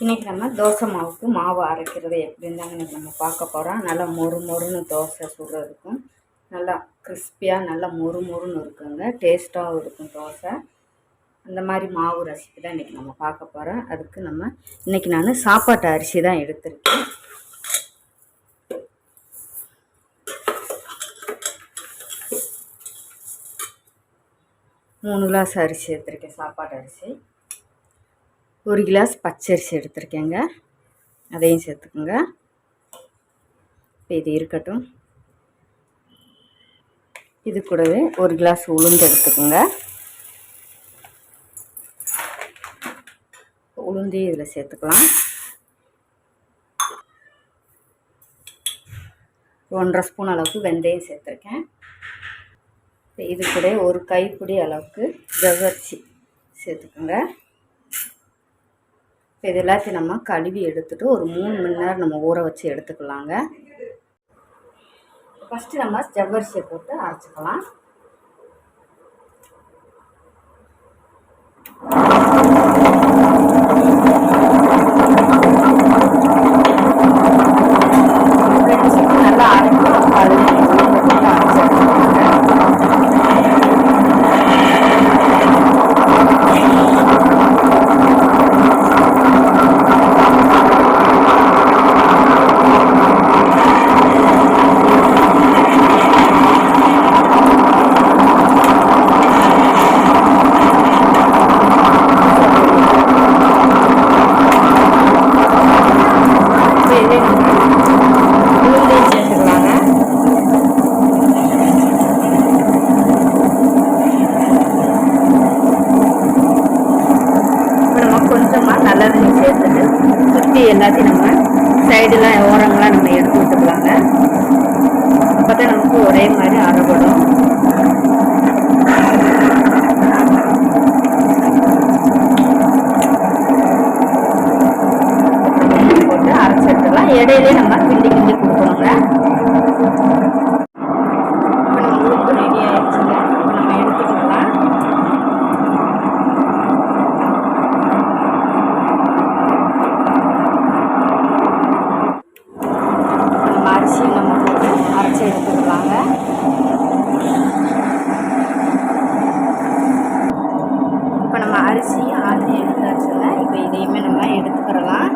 இன்றைக்கி நம்ம தோசை மாவுக்கு மாவு அரைக்கிறது எப்படின்னு தாங்க இன்றைக்கி நம்ம பார்க்க போகிறோம் நல்லா மொறு மொறுன்னு தோசை சுடுறதுக்கும் நல்லா கிறிஸ்பியாக நல்லா மொறு மொறுன்னு இருக்குங்க. டேஸ்ட்டாகவும் இருக்கும் தோசை. அந்த மாதிரி மாவு ரெசிபி தான் இன்றைக்கி நம்ம பார்க்க போகிறோம் அதுக்கு நம்ம இன்றைக்கி நான் சாப்பாட்டு அரிசி தான் எடுத்திருக்கேன். மூணு கிளாஸ் அரிசி எடுத்திருக்கேன் சாப்பாட்டு அரிசி. ஒரு கிளாஸ் பச்சரிசி எடுத்திருக்கேங்க. அதையும் சேர்த்துக்குங்க. இப்போ இது இருக்கட்டும். இது கூடவே ஒரு கிளாஸ் உளுந்து எடுத்துக்கோங்க. உளுந்தையும் இதில் சேர்த்துக்கலாம். ஒன்றரை ஸ்பூன் அளவுக்கு வெந்தயம் சேர்த்துருக்கேன். இது கூட ஒரு கைப்பிடி அளவுக்கு ஜவ்வரிசி சேர்த்துக்கோங்க. இப்போ இது எல்லாத்தையும் நம்ம கழுவி எடுத்துகிட்டு ஒரு மூணு மணி நேரம் நம்ம ஊற வச்சு எடுத்துக்கலாங்க. ஃபஸ்ட்டு நம்ம ஜவ்வரிசியை போட்டு அரைச்சிக்கலாம். அப்போ ஒரே மாதிரி அரைபடும் போட்டு அரைச்சிடலாம் இடையிலே நம்ம கிண்டி கிண்டி கொடுக்கணுங்க இப்போ நம்ம உளுந்து ரெடி ஆயிடுச்சுங்க இப்போ நம்ம எடுத்துக்கலாம் நம்ம அரிசியும் நம்ம போட்டு அரைச்சி எடுத்துக்கலாங்க இப்போ நம்ம அரிசியும் ஆல்ரெடி எடுத்தாச்சுங்க இப்போ இதையுமே நம்ம எடுத்துக்கிறலாம்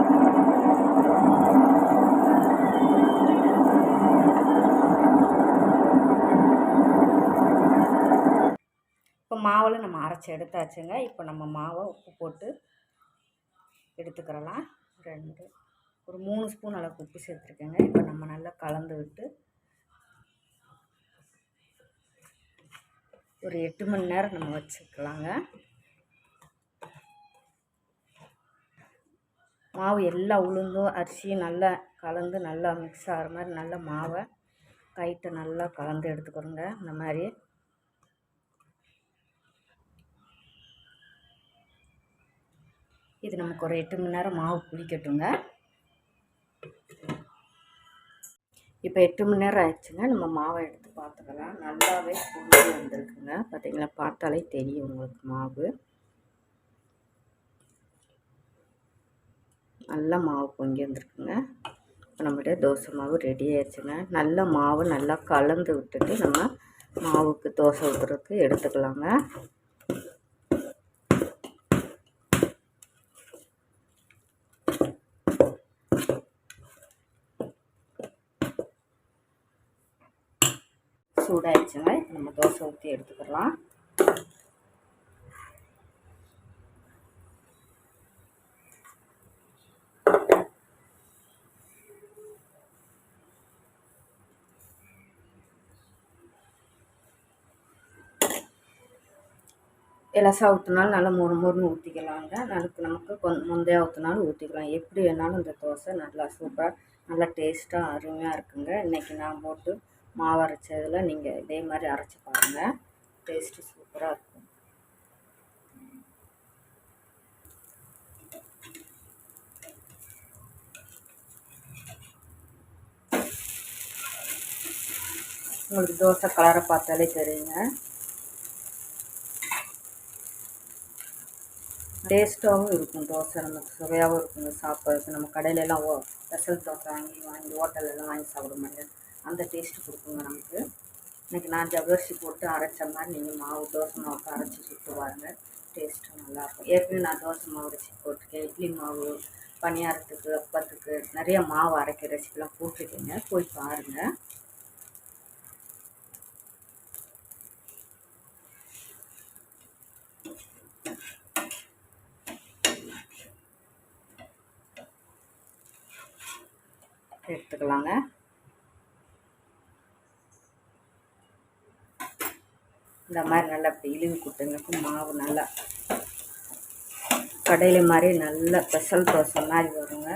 இப்போ மாவில் நம்ம அரைச்சி எடுத்தாச்சுங்க. இப்போ நம்ம மாவை உப்பு போட்டு எடுத்துக்கிறலாம். ரெண்டு ஒரு மூணு ஸ்பூன் அளவுக்கு உப்பு சேர்த்துருக்கேங்க. இப்போ நம்ம நல்லா கலந்து விட்டு ஒரு எட்டு மணி நேரம் நம்ம வச்சுக்கலாங்க. மாவு எல்லா உளுந்தும் அரிசியும் நல்லா கலந்து நல்லா மிக்ஸ் ஆகிற மாதிரி நல்லா மாவை கைட்டை நல்லா கலந்து எடுத்துக்கிறோங்க இந்த மாதிரி இது நமக்கு ஒரு எட்டு மணி நேரம் மாவு புளிக்கட்டுங்க. இப்போ எட்டு மணி நேரம் ஆயிடுச்சுங்க. நம்ம மாவை எடுத்து பார்த்துக்கலாம். நல்லாவே புளி வந்திருக்குங்க. பார்த்தீங்களா? பார்த்தாலே தெரியும் உங்களுக்கு மாவு. நல்லா மாவு பொங்கி வந்திருக்குங்க. இப்போ நம்மகிட்ட தோசை மாவு ரெடி ஆயிடுச்சுங்க. நல்ல மாவு நல்லா கலந்து விட்டுட்டு நம்ம மாவுக்கு தோசை ஊற்றுறதுக்கு எடுத்துக்கலாங்க. சூடாயிடுச்சுங்க. நம்ம தோசை ஊற்றி எடுத்துக்கலாம். இலசா ஊற்றினாலும் நல்லா மொறு மொறுன்னு ஊற்றிக்கலாங்க நமக்கு நமக்கு கொஞ்சம் முந்தையா ஊற்றினாலும் ஊற்றிக்கலாம் எப்படி வேணாலும் இந்த தோசை நல்லா சூப்பராக நல்லா டேஸ்ட்டாக அருமையாக இருக்குங்க. இன்றைக்கி நான் போட்டு மாவு அரைச்சதில் நீங்கள் இதே மாதிரி அரைச்சி பாருங்கள் டேஸ்ட்டு சூப்பராக இருக்கும். உங்களுக்கு தோசை கலரை பார்த்தாலே தெரியுங்க. டேஸ்ட்டாகவும் இருக்கும் தோசை நமக்கு சுவையாகவும் இருக்குங்க சாப்பிட்றதுக்கு நம்ம கடையில எல்லாம் ஓ ஸ்பெஷல் தோசை வாங்கி வாங்கி ஹோட்டல்லெல்லாம் வாங்கி சாப்பிட முடியாது அந்த டேஸ்ட்டு கொடுக்குங்க நமக்கு. இன்றைக்கி நான் ஜவ்வரிசி போட்டு அரைச்ச மாதிரி நீங்கள் மாவு தோசை மாவுக்கு அரைச்சி சுட்டு பாருங்க. டேஸ்ட்டு நல்லாயிருக்கும் ஏற்கனவே நான் தோசை மாவு ரெசிபி போட்டிருக்கேன். இட்லி மாவு பணியாரத்துக்கு அப்பத்துக்கு நிறைய மாவு அரைக்கிற ரெசிபிலாம் போட்டிருக்கீங்க. போய் பாருங்கள் எடுத்துக்கலாங்க. இந்த மாதிரி நல்லா அப்படி இழுவி கொடுத்தங்களுக்கு மாவு நல்லா கடையில் மாதிரி நல்ல ஸ்பெஷல் தோசை மாதிரி வருங்க.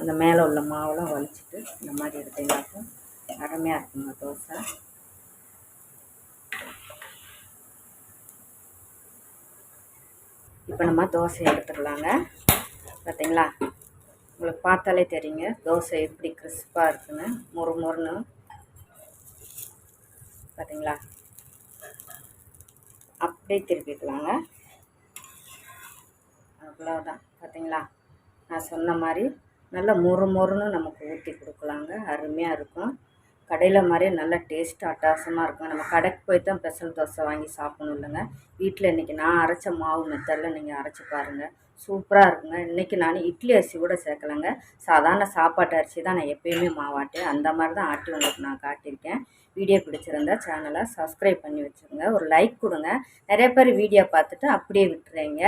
அந்த மேலே உள்ள மாவெல்லாம் வலிச்சிட்டு இந்த மாதிரி எடுத்தீங்கன்னாக்கும் அருமையாக இருக்குங்க தோசை. இப்போ நம்ம தோசை எடுத்துடலாங்க. பார்த்தீங்களா? உங்களுக்கு பார்த்தாலே தெரியுங்க. தோசை எப்படி கிறிஸ்பாக இருக்குன்னு மொறு மொறுன்னு பார்த்தீங்களா? அப்படியே திருப்பிக்கலாங்க அவ்வளோதான் பார்த்தீங்களா? நான் சொன்ன மாதிரி நல்லா மொறு மொறுன்னு நமக்கு ஊற்றி கொடுக்கலாங்க. அருமையாக இருக்கும். கடையில் மாதிரியே நல்லா டேஸ்ட்டு அட்டாசமாக இருக்கும். நம்ம கடைக்கு போய் தான் ஸ்பெஷல் தோசை வாங்கி சாப்பிடணும் இல்லைங்க. வீட்டில் இன்றைக்கி நான் அரைச்ச மாவு மெத்தடில் நீங்கள் அரைச்சி பாருங்கள் சூப்பராக இருக்குங்க. இன்றைக்கி நான் இட்லி அரிசி கூட சேர்க்கலைங்க. சாதாரண சாப்பாட்டு அரிசி தான் நான் எப்பயுமே மாவாட்டேன். அந்த மாதிரி தான் ஆட்டி உங்களுக்கு நான் காட்டியிருக்கேன். வீடியோ பிடிச்சிருந்தா சேனலை சப்ஸ்கிரைப் பண்ணி வச்சுருங்க. ஒரு லைக் கொடுங்க. நிறைய பேர் வீடியோ பார்த்துட்டு அப்படியே விட்டுறீங்க.